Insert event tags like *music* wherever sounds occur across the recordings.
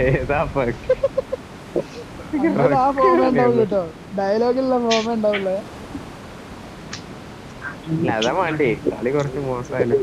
ഏതാ ഡയലോഗിലുള്ള ഫോമേ അതാ വേണ്ടേ. കളി കുറച്ച് മോശമായാലും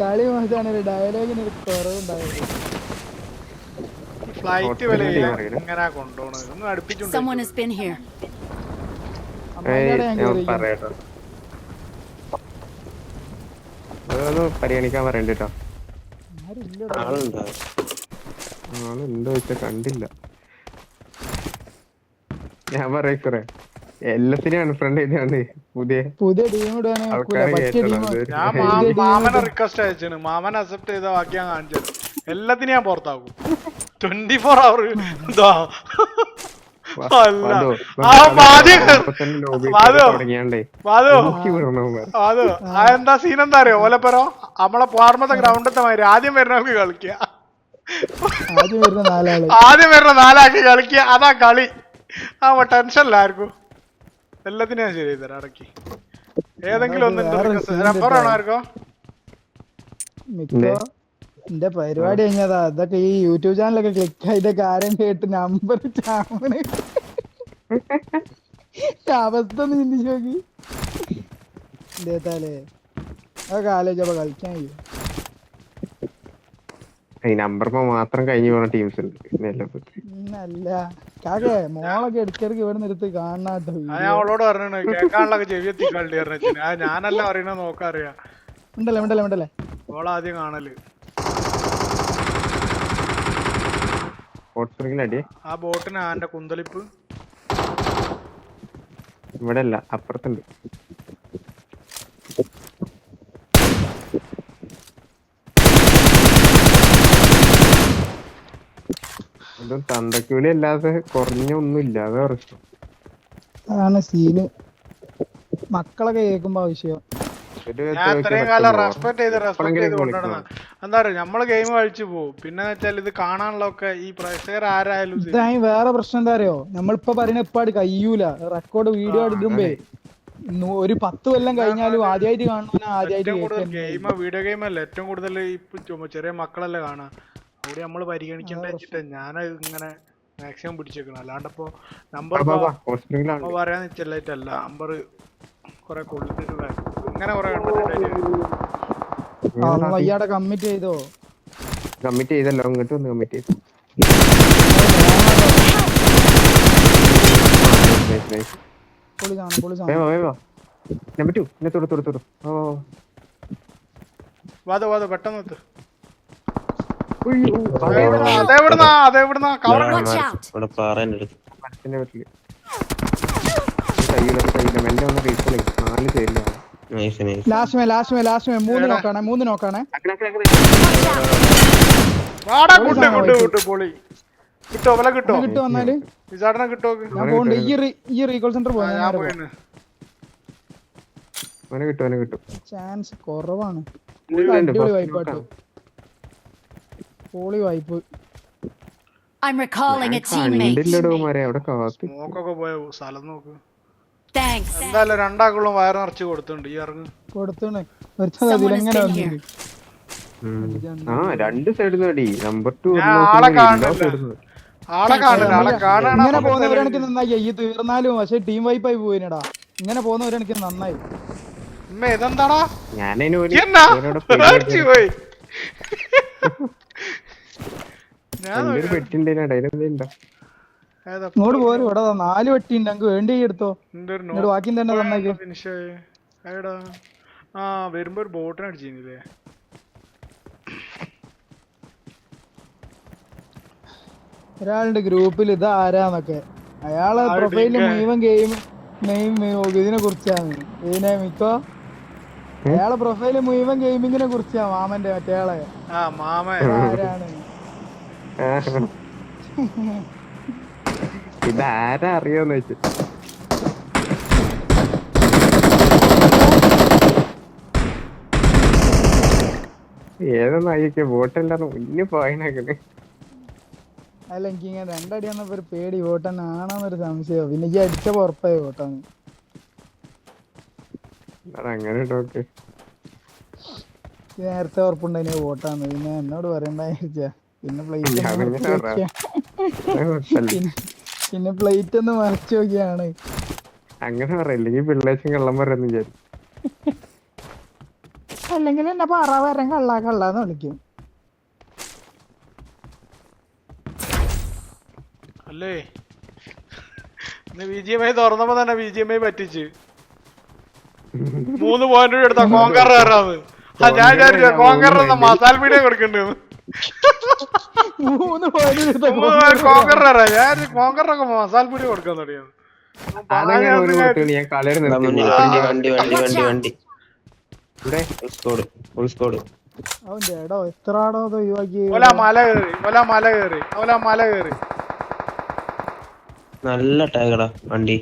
കളി മോശമാണ് ഡയലോഗിന് ഒരു കുറവുണ്ടാവില്ല ഫ്ലൈറ്റ് ഒന്ന് അടുപ്പിച്ചുണ്ട് അതൊന്ന് പരിഗണിക്കാൻ പറയണ്ടോ ആളുണ്ടോ? ആളുണ്ടോ വെച്ചാ കണ്ടില്ല. ഞാൻ പറയക്കുറേ എല്ലാത്തിനും അൺഫ്രണ്ട് ചെയ്താണ് പുതിയ പുതിയ ടീം ഞാൻ മാമനെ റിക്വസ്റ്റ് അയച്ചാണ് മാമൻ അക്സെപ്റ്റ് ചെയ്ത ബാക്കി ഞാൻ കാണിച്ചത് എല്ലാത്തിനും ഞാൻ പുറത്താക്കും. ട്വന്റി ഫോർ അവർ ഇതാ എന്താ സീൻ എന്താ അറിയോ? ഓലപ്പരോ? നമ്മളെ പാർമത്തെ ഗ്രൗണ്ടത്തെ മാതിരി. ആദ്യം വരുന്നവർക്ക് കളിക്കുക ആദ്യം വരുന്ന നാലാൾ. ആദ്യം വരുന്ന നാലാക്കി കളിക്കുക അതാ കളി. ആ ടെൻഷൻ ആർക്കും എല്ലാത്തിനും ഞാൻ ശരി തരാം ഇടയ്ക്ക്. ഏതെങ്കിലും ഒന്ന്. ആണോ ആർക്കോ? എന്റെ പരിപാടി കഴിഞ്ഞതാ. അതൊക്കെ ഈ യൂട്യൂബ് ചാനലൊക്കെ ക്ലിക്ക് ആയിട്ട് കാര്യം കേട്ട് നമ്പർ ചാമന് അവസ്ഥ ഒന്ന് ചിന്തിച്ചു നോക്കി. എന്തേത്താലേ അതൊക്കെ ആലോചിച്ചപ്പോ കളിക്കാൻ കഴിയും. ഈ നമ്പർ മാത്രം കഴിഞ്ഞു പോണ ടീംസ് ഉണ്ട് പിന്നെ എല്ലാം പോയി. അല്ല കാക്കേ മോളൊക്കെ ഇടയ്ക്കിടയ്ക്ക് ഇവിടെ നിർത്തി കാണാട്ടോ ഞാൻ അവളോട് പറഞ്ഞു കേൾക്കാനുള്ളൊക്കെ പറഞ്ഞു ഞാനല്ല പറയണത് നോക്കറിയാ ഉണ്ടല്ലേ ഉണ്ടല്ലേ ഉണ്ടല്ലേ? ഓളാദ്യം കാണൽ. ആ ബോട്ടിന് ആന്റെ കുന്തളിപ്പ്. ഇവിടെ അല്ല അപ്പുറത്തുണ്ട്. അതും തന്തക്കൂലി അല്ലാതെ കുറഞ്ഞ ഒന്നും ഇല്ല അതാ പ്രശ്നം. അതാണ് സീന് മക്കളൊക്കെ കേൾക്കുമ്പോ ആവശ്യം. ഞാൻ ഇത്രയും കാലം? റെസ്പെക്ട് ചെയ്ത് റെസ്പെക്ട് ചെയ്ത്. കൊണ്ടുവരണം. എന്താ പറയുക നമ്മൾ ഗെയിം കളിച്ചു പോകും പിന്നെ വെച്ചാൽ ഇത് കാണാനുള്ളൊക്കെ ഈ പ്രേക്ഷകർ ആരായാലും ഇതായി വേറെ പ്രശ്നം എന്താ അറിയോ? നമ്മളിപ്പോ പറയുന്ന ഇപ്പാട് കഴിയൂല. റെക്കോർഡ് വീഡിയോ എടുക്കുമ്പേ ഒരു പത്ത് കൊല്ലം കഴിഞ്ഞാലും ആദ്യമായിട്ട് കാണുന്ന ആദ്യമായിട്ട് ഗെയിം വീഡിയോ ഗെയിം അല്ല. ഏറ്റവും കൂടുതൽ ഇപ്പൊ ചെറിയ മക്കളല്ലേ കാണാ. അവിടെ നമ്മൾ പരിഗണിക്കേണ്ട വെച്ചിട്ട് ഞാൻ ഇങ്ങനെ മാക്സിമം പിടിച്ചേക്കണം. അല്ലാണ്ടപ്പോ നമ്പർ പറയാൻ നിച്ചല്ലായിട്ടല്ല നമ്പർ കൊറേ കൊള്ളിട്ട് ഇങ്ങനെ കൊറേ കണ്ടിട്ടുണ്ടായിട്ട് കമ്മിറ്റ് ചെയ്തോ? കമ്മിറ്റ് ചെയ്തല്ലോ. ഇങ്ങോട്ട് വന്ന് കമ്മിറ്റ് ചെയ്തു. പെട്ടെന്ന് അതെവിടുന്നാ അതെവിടുന്നാ അതെവിടുന്നാ കവർ Watch out! ഇവിടെ പാറേന്റെ അടുത്ത്. മരത്തിന്റെ വീട്ടിൽ. കയ്യിലൊക്കെ കയ്യില്ല മെല്ലെ ഒന്ന് റീഫോൾ ചെയ്യും നാല് പേരില്ല നൈസ് നൈസ് ലാസ്റ്റ് മേ ലാസ്റ്റ് മേ ലാസ്റ്റ് മേ മൂന്ന് നോക്കാണേ മൂന്ന് നോക്കാണേ. വാടാ കുട്ട് കുട്ട് കുട്ട് പൊളി. കിട്ടോ വല കിട്ടോ? കിട്ടു വന്നാൽ? വിചാരണ കിട്ടോ ഞാൻ പോണ്ട് ഈ റീ- ഈ റീകോൾ സെന്റർ ഞാൻ പോയി പോയിന്. അവനെ കിട്ടും അവനെ കിട്ടും. ചാൻസ് കുറവാണ്. അടിപൊളി. പൊളി വായ്പ് I'm recalling a teammate. കണ്ടില്ലടോ മാരെ അവിടെ കാത്തി നോക്കൊക്കെ പോയ സ്ഥലം നോക്ക്. Thanks. എന്തായാലും രണ്ടാക്കുള്ള വയറ് നിറച്ച് കൊടുത്തുണ്ട് ഈ ഇറങ്ങ്. കൊടുത്തണ്. ഒരുത്തൻ അതിലെങ്ങനെ വന്നിട്ട് ആ രണ്ട് സൈഡിൽ നിന്ന് അടി നമ്പർ ടു ഞാൻ ആളെ കാണുന്നില്ല. ആളെ കാണില്ല ആളെ ഇങ്ങനെ പോകുന്നവരാണെങ്കിൽ നന്നായി. ഈ തീർന്നാലും പക്ഷെ ടീം വൈപ്പായി പോയിനടാ. ഇങ്ങനെ പോകുന്നവരാണെങ്കിൽ നന്നായി. ഉമ്മ ഇതെന്താടാ? ഞാനതിന് വേണ്ടി ഇവരോട് പോയി ഒരു പെട്ടിണ്ടേനാ ഏതാ ഇങ്ങോട്ട് പോരും ഇവിടെ നാല് വെട്ടി ഉണ്ട്. ഞങ്ങക്ക് വേണ്ടി എടുത്തോ. ഇങ്ങോട്ട് എന്നിട്ട് ബാക്കി തന്നെ നന്നാക്കി ഫിനിഷ് എടാ ആ വരുമ്പോ ഒരു ബോട്ടിന് അടിച്ചില്ലേ ഒരാളുടെ ഗ്രൂപ്പിൽ ഇത് ആരാന്നൊക്കെ. അയാളെ പ്രൊഫൈലിൽ. മുഴുവൻ ഗെയിം മെയിൻ ഇതിനെ കുറിച്ചാണ്. ഇതിനെ മിക്കോ? അയാളെ പ്രൊഫൈൽ മുഴുവൻ ഗെയിമിങ്ങിനെ കുറിച്ചാ മാമന്റെ മറ്റേയാളെ ആരാണ്? ഇതാരാ അറിയോന്ന് വെച്ച്. ഏതൊന്നായിക്കെ ബോട്ടെല്ലാം ഇനി പോയനൊക്കെ അല്ല എനിക്ക് ഇങ്ങനെ രണ്ടടി വന്നപ്പോ ഒരു പേടി. വോട്ടൻ ആണോന്നൊരു സംശയം. പിന്നെ ഈ അടിച്ച ഉറപ്പായി വോട്ടാണ്. അങ്ങനെ നേരത്തെ ഉറപ്പുണ്ടായി വോട്ടാന്ന്. പിന്നെ എന്നോട് പറയണ്ടാ പിന്നെ പ്ലേറ്റ് പിന്നെ പ്ലേറ്റ് ഒന്ന് മറച്ചു നോക്കിയാണ്. അങ്ങനെ പറയില്ലെങ്കിൽ പിള്ളേച്ചും കള്ളം പറയുന്നു വിചാരിച്ചു. അല്ലെങ്കിൽ എന്നെ പറ വരം കള്ളാ കള്ളാന്ന് വിളിക്കും. അല്ലേ? ബി ജി എം ഐ തുറന്നപ്പോ തന്നെ ബി ജി എം ഐ പറ്റിച്ച്. മൂന്ന് പോയിന്റ് എടുത്ത കോങ്കർ *laughs* കയറാന്ന് ഞാൻ വിചാരിച്ചു മസാല കൊടുക്കണ്ടെന്ന്. മൂന്ന് ഞാൻ കോങ്കറിനൊക്കെ മസാല കൊടുക്കാൻ തുടങ്ങിയത് ഒഴിവാക്കി ഓല മല കേറി ഓല മല കേറി ഓല മല കേറി. നല്ല ടാഗടാ വണ്ടി.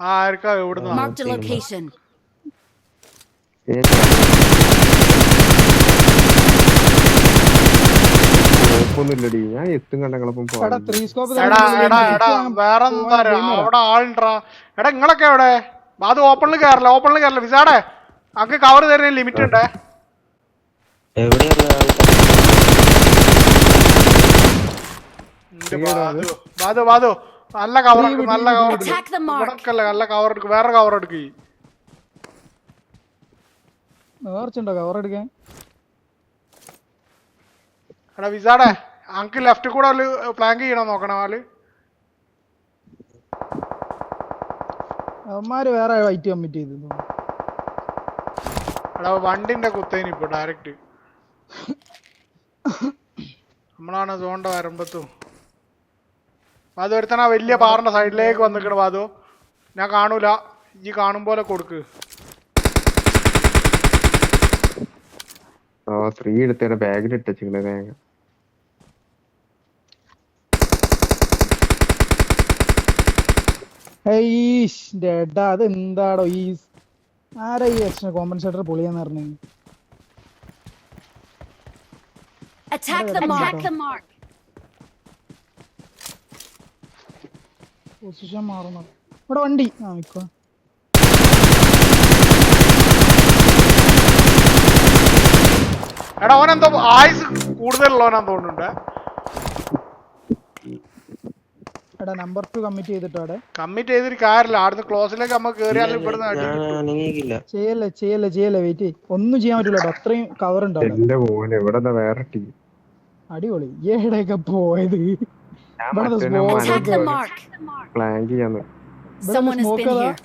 ആർക്കാ എവിടുന്ന്? Marked a location. ഞാൻ എത്തും കണ്ടങ്ങളപ്പം എടാ ത്രീ സ്കോപ്പ് എടാ എടാ എടാ വേറെ അവിടെ ആളുണ്ടാ എടാ നിങ്ങളൊക്കെ എവിടെ? അത് ഓപ്പണിൽ കയറില്ല ഓപ്പണിൽ കയറില്ല വിസാടെ അങ്ങ് കവർ തരുന്ന ലിമിറ്റ് ഉണ്ടേ. ബാധു ബാധു. നല്ല കവർ എടുക്ക് നല്ല കവർ എടുക്ക് mark. നല്ല കവർ എടുക്ക് വേറെ കവർ എടുക്ക്. നേർച്ചുണ്ടോ കവർ എടുക്കാൻ എടാ വിസാടെ അങ്ക് ലെഫ്റ്റ് കൂടെ പ്ലാൻ ചെയ്യണം നോക്കണം ആൾ അവന്മാര് വേറെ വൈറ്റ് കമ്മിറ്റ് ചെയ്തു. എടാ വണ്ടിന്റെ കുത്തേനി ഇപ്പൊ ഡയറക്റ്റ് *laughs* നമ്മളാണ് സോണ്ട വരമ്പത്തും അത് ഒരുത്തന വലിയ പാറിന്റെ സൈഡിലേക്ക് വന്നിക്കണ വാതു. ഞാൻ കാണൂല. ഈ കാണും പോലെ കൊടുക്ക് ഓ സ്ത്രീ എടുത്തേടെ ബാഗിൽ ഇട്ടിച്ചിങ്ങനെ തേങ്ങ ഹെയ്ഷ് ഡേട്ടാ അത് എന്താടോ ഈ ആരാ ഈ എക്സ്ട്രാ കോമ്പൻസേറ്റർ പൊളിയാന്ന് പറഞ്ഞു? Attack the mark. Attack the mark. Position മാറുന്നു. ഇവിടെ വണ്ടി. ആ നിക്കോ എടാ ഓനെന്തോ ആയുസ് കൂടുതലുള്ളവനാന്ന് തോന്നുന്നുണ്ട്. എടാ നമ്പർ ടു കമ്മിറ്റ് ചെയ്തിട്ടോ കമ്മിറ്റ് ചെയ്തിട്ട് കാര്യമില്ല. ക്ലോസിലേക്ക് നമ്മൾ ഇവിടുന്ന് ചെയ്യല്ലേ ചെയ്യല്ലേ ചെയ്യല്ലേ വെയിറ്റ് ഒന്നും ചെയ്യാൻ പറ്റൂല അത്രയും കവർ എന്റെ മോനെ ഇവിടെ എന്താ വേറെ ടീം അടിപൊളി. എവിടെയൊക്കെ പോയത്? പ്ലാൻ ചെയ്യാന്ന് Someone has been here.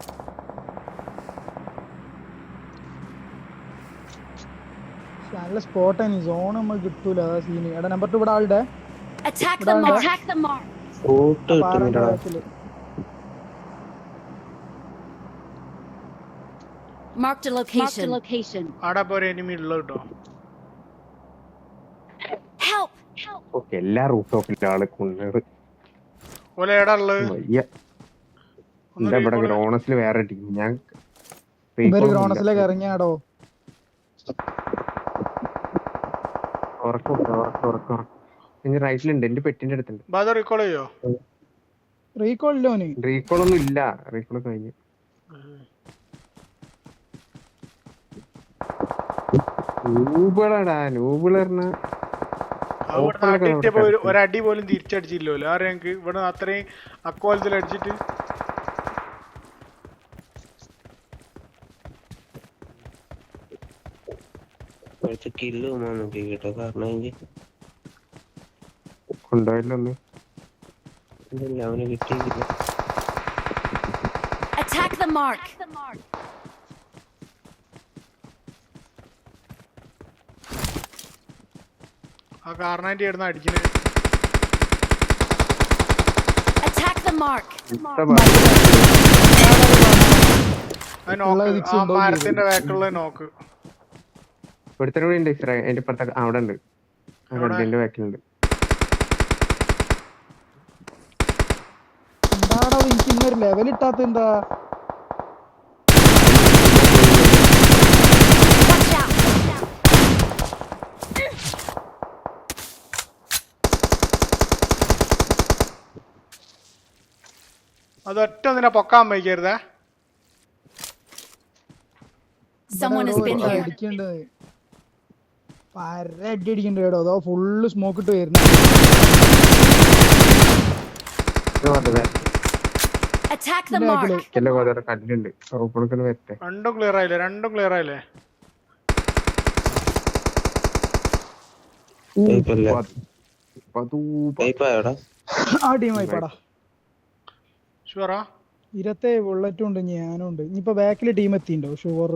നല്ല സ്പോട്ടാണ് സോൺ നമ്മൾ കിട്ടൂല അതാ സീന് എടാ നമ്പർ ടു ഇവിടെ ആളുടെ Attack the mark. Attack the mark. Spot പാറന്റെ കിട്ടുന്നില്ലടാ ബാക്കിൽ Marked a location. Marked a location. ആടെ ഒരു എനിമി കേട്ടോ ഓക്കെ എല്ലാ റൂട്ട് ഓഫിലെ ആൾ വയ്യ. എന്റെ ഇവിടെ ഗ്രോണസിൽ വേറെ ടീം ഞാൻ ഇവർ ഗ്രോണസിലേക്ക് ഇറങ്ങിയാടോ? ഉറക്കം ഉറക്കം ഉറക്കം ഉറക്കം. ഇനി റൈറ്റിലുണ്ട് എന്റെ പെട്ടിന്റെ അടുത്തുണ്ട്. റീകോൾ ചെയ്യോ? റീകോൾ ഇല്ലോന് റീകോൾ ഒന്നും ഇല്ല. റീകോൾ കഴിഞ്ഞു. നൂബിളടാ നൂബിൾ പറഞ്ഞ അവിടെ ഒരടി പോലും തിരിച്ചടിച്ചില്ലല്ലോ. ആരെ ഞങ്ങക്ക് ഇവിടെ അത്രയും അക്കോലത്തിൽ അടിച്ചിട്ട്. കുറച്ച് കില്ല് പോകാൻ നോക്കി കേട്ടോ കാരണം എനിക്ക് കൊണ്ടുപോയില്ല ഒന്ന് ഇല്ല അവന് കിട്ടിയില്ല Attack the mark. ആ കാർണാന്റെ ആയിരുന്നു അടിക്കുന്നത് Attack the mark. അത് നോക്ക് ആ മരത്തിന്റെ ബാക്കിലുള്ള നോക്ക് ഒരുത്തരം കൂടി ഉണ്ട് ഇസ്രാ എന്റെ ഇപ്പുറത്തെ ആ, അവിടെ ഉണ്ട്. ആ ഗഡിന്റെ ബാക്കിലുണ്ട്. എന്താടോ എനിക്ക് ഇന്നൊരു ലെവൽ ഇട്ടാത്ത എന്താ അത് ഒറ്റ പൊക്കാൻ വയ്ക്കരുതേ. Someone has been here. അടിക്കേണ്ടത് പര അടി അടിക്കണ്ട കേട്ടോ അതോ ഫുള്ള് സ്മോക്ക് ഇട്ട് വരുന്നു? രണ്ടും ക്ലിയർ ആയില്ലേ? രണ്ടും ക്ലിയർ ആയില്ലേ? ആ ടീം ആയിപ്പാടാ. ഷുവറാ ഇരത്തെ ബുള്ളറ്റും ഉണ്ട് ഞാനും ഉണ്ട്. ഇനിയിപ്പോ ബാക്കിൽ ടീം എത്തിണ്ടോ ഷുവർ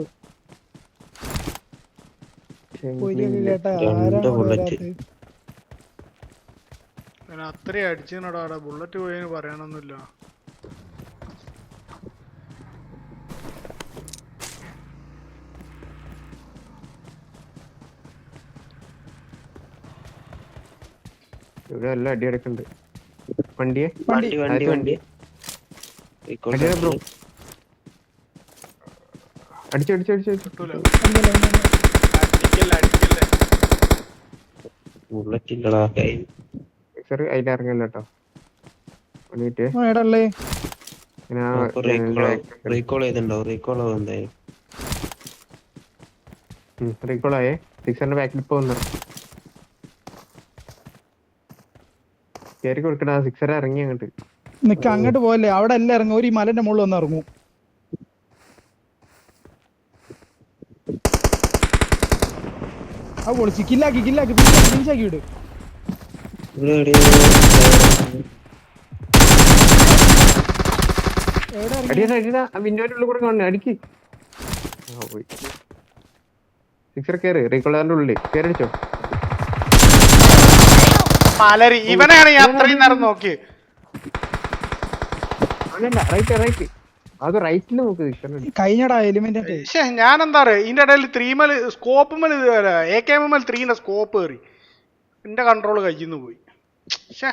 അത്രയും അടിച്ചിനടാ ബുള്ളറ്റ് പോയതിന് പറയണൊന്നുമില്ല. ഇവിടെ എല്ലാം അടി വണ്ടിയെ? വണ്ടി വണ്ടി. വണ്ടി. ബ്രോ. അടിച്ചു അടിച്ചു അടിച്ചു അടിച്ചു. കിട്ടൂല അടിക്കല്ലേ, അടിക്കല്ലേ. അടിക്കല്ലേ അടിക്കല്ലേ ബുള്ളറ്റ് ഇല്ലടാ കൈ സർ അതിൽ ഇറങ്ങല്ല കേട്ടോ റീകോൾ റീകോൾ ആയേ. റീകോൾ എന്തായാലും സിക്സറിന്റെ ബാക്കിൽ കയറി കൊടുക്കണ സിക്സർ ഇറങ്ങി അങ്ങോട്ട്. നിക്ക അങ്ങോട്ട് പോയല്ലേ അവിടെ എല്ലാം ഇറങ്ങും. ഒരു ഈ മലന്റെ മുകളിൽ വന്ന് ഇറങ്ങും. ആ പൊളിച്ച്. കില്ലാക്കി കില്ലാക്കി ഫിനിഷാക്കി വിട്. ഇവനെയാണ് ഞാൻ അത്രയും നേരം നോക്കി അങ്ങനല്ല റൈറ്റ് റൈറ്റ് അത് റൈറ്റിൽ നോക്ക് കഴിഞ്ഞടാ എലിമെന്റ് പക്ഷേ പറയാ ഇതിന്റെ ഇടയിൽ ത്രീമൽ സ്കോപ്പ് മേൽ എ കെ എം എൽ ത്രീന്റെ സ്കോപ്പ് കയറി എന്റെ കൺട്രോൾ കയ്യിന്ന് പോയി. പക്ഷേ.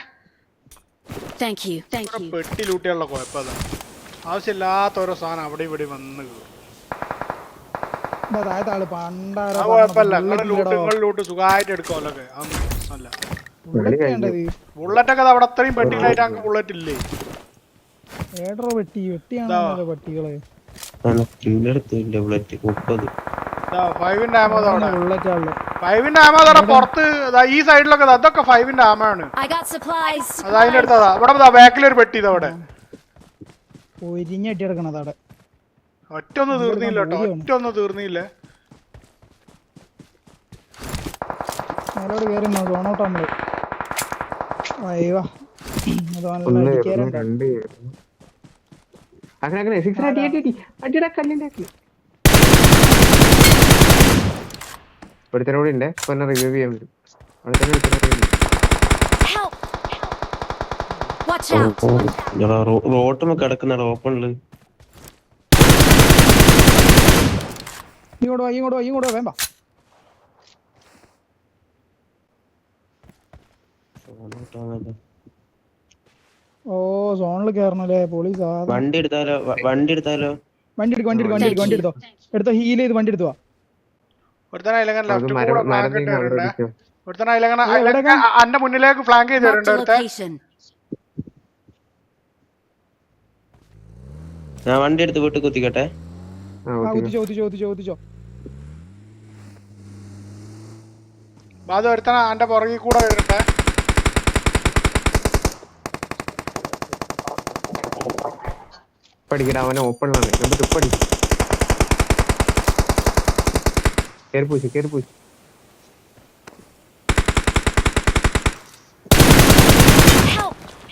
പെട്ടി ലൂട്ടിയുള്ള കുഴപ്പം അതാണ് ആവശ്യമില്ലാത്ത ഓരോ സാധനം അവിടെ ഇവിടെ വന്ന് ലൂട്ട് സുഖമായിട്ട് എടുക്കുമല്ലോ ബുള്ളറ്റ് ഒക്കെ അവിടെ അത്രയും പെട്ടിയിലായിട്ട് അങ്ങ് ബുള്ളറ്റ് ഇല്ലേ? ഏടറോ വെട്ടി വെട്ടിയാണല്ലോ പട്ടികളെ? ഫൈവിന്റെ ആമോ അവിടെ. പുറത്ത് ദാ ഈ സൈഡിലൊക്കെ അതൊക്കെ ഫൈവിന്റെ ആമയാണ് I got supplies. അത് അതിന്റെ അടുത്തതാ ഇവിടെ ബാക്കിലൊരു പെട്ടി ഇതാ അവിടെ. പൊരിഞ്ഞട്ടി എടുക്കണത് അവിടെ ഒറ്റ ഒന്ന് തീർന്നില്ല കേട്ടോ. ഒറ്റ ഒന്ന് തീർന്നില്ല. മേലോട് കയറി സോണോട്ട് നമ്മൾ അയ്യോ. ഒന്ന് രണ്ട് അങ്ങനെ അങ്ങനെ. സിക്സർ അടി അടി അടി അടിയുടെ കല്ലിന്റെ ആക്കി ഒരുത്തരം കൂടി ഉണ്ട്. ഇപ്പൊ എന്നെ റിവ്യൂ ചെയ്യാൻ വരും. അവിടെ തന്നെ ഒരുത്തനെ! റോട്ടുമ്പോ കിടക്കുന്ന ഓപ്പണിൽ. ഇങ്ങോട്ട് വാ ഇങ്ങോട്ട് വാ ഇങ്ങോട്ട് വാ വേമ്പ. ഓ സോണിൽ കേറണല്ലേ? പോളീസ് വണ്ടി എടുത്താലോ? വണ്ടി എടുത്താലോ? വണ്ടി എടുക്ക് വണ്ടി എടുക്ക് വണ്ടി എടുക്കും വണ്ടി എടുത്തോ. എടുത്തോ ഹീൽ ചെയ്ത് വണ്ടി എടുത്തോ വാ. ഒരുത്തന അതിലങ്ങനെ ലെഫ്റ്റ് കൂടെ അതിലങ്ങനെ ഏ, എവിടെയൊക്കെ? അന്റെ മുന്നിലേക്ക് ഫ്ലാങ്ക് ചെയ്ത് വരുന്നുണ്ട് ഒരുത്തൻ. ഞാൻ വണ്ടി എടുത്ത് വീട്ടിൽ കുത്തിക്കട്ടെ. കുത്തിച്ചോ കുത്തിച്ചോ കുത്തിച്ചോ കുത്തിച്ചോ. അത് ഒരുത്തന അന്റെ പുറകിൽ കൂടെ വരട്ടെ. പഠിക്കട അവനെ ഓപ്പണിലാണ് എന്നിട്ട് ഇപ്പടി കയറി പൂച്ചു കയറി പൂച്ചു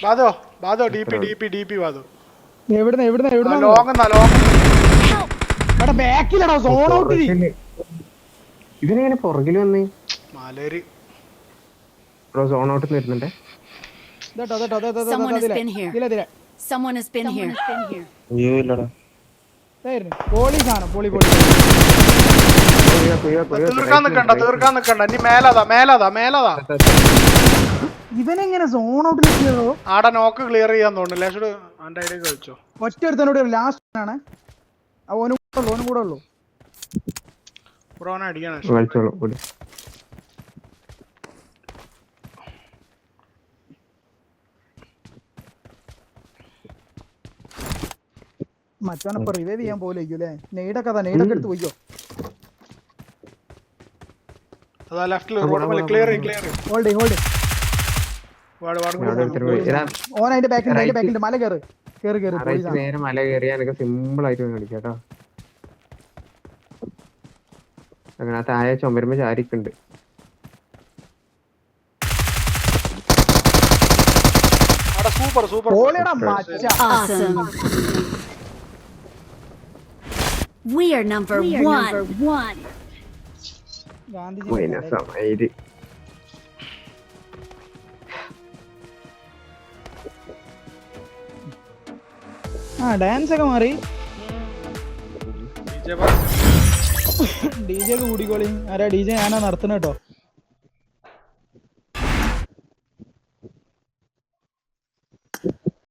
വാദോ വാദോ D P D P D P വാദോ എവിടുന്ന എവിടുന്ന എവിടുന്ന? ലോങ് എന്നാ ലോങ് എടാ ബാക്കിലടാ സോൺ ഔട്ട് ഇവനെങ്ങനെ പുറകിൽ വന്നേ? മാലേരി. ബ്രോ സോൺ ഔട്ട് വരുന്നുണ്ടേ. ഇതാട്ടോ ഇതാട്ടോ ഇതാ, ഇതാ, ഇതാ, Someone has been here. *gasps* അയ്യോ ഇല്ലടാ. ഇതായിരുന്നു. പോളീസാണ് പോളി പോളി. തീർക്കാൻ നിക്കണ്ട തീർക്കാൻ നിക്കണ്ട. ഇനി മേലതാ മേലതാ മേലതാ. ഇവനെങ്ങനെ സോൺ ഔട്ടിൽ എത്തിയതോ ആടെ നോക്ക് ക്ലിയർ ചെയ്യാൻ തോന്നുന്നു. ലേശോട് അവന്റെ ഐഡിയ കളിച്ചോ. ഒറ്റ ഒരുത്തനോട് ലാസ്റ്റ് ആണ്. ആ ഓനും കൂടെ ഉള്ളു ഓനും കൂടെ ഉള്ളു. അടിക്കാണ് കളിച്ചോളൂ മറ്റവനപ്പൊ റിവൈവ് ചെയ്യാൻ പോലെ അല്ലേ നെയ്ഡൊക്കെ അതാ നെയ്ഡൊക്കെ എടുത്ത് പോയിക്കോ. അതാ റോഡ് ക്ലിയർ. ക്ലിയർ ഹോൾഡ് ഓൻ അതിന്റെ ബാക്കിൽ അതിന്റെ Right. ബാക്കിൽ മല കേറ്. കേറ് നേരെ മല എനിക്ക് സിമ്പിൾ ആയിട്ട് പോയി കളിക്കാം കേട്ടോ. അങ്ങനെ ആ താഴെ ചുമരുമ്പോ ചാരിക്കുണ്ട് സൂപ്പർ സൂപ്പർ ഓളിയടാ മച്ച Awesome. We are number one. Gandhiji മൈനസമായിര് ആ ഡാൻസ് ഒക്കെ മാറി. *laughs* *laughs* ഡി ജെ ഒക്കെ കൂടിക്കോളി ആരാ ഡി ജെ ഞാനാ നടത്തുന്ന കേട്ടോ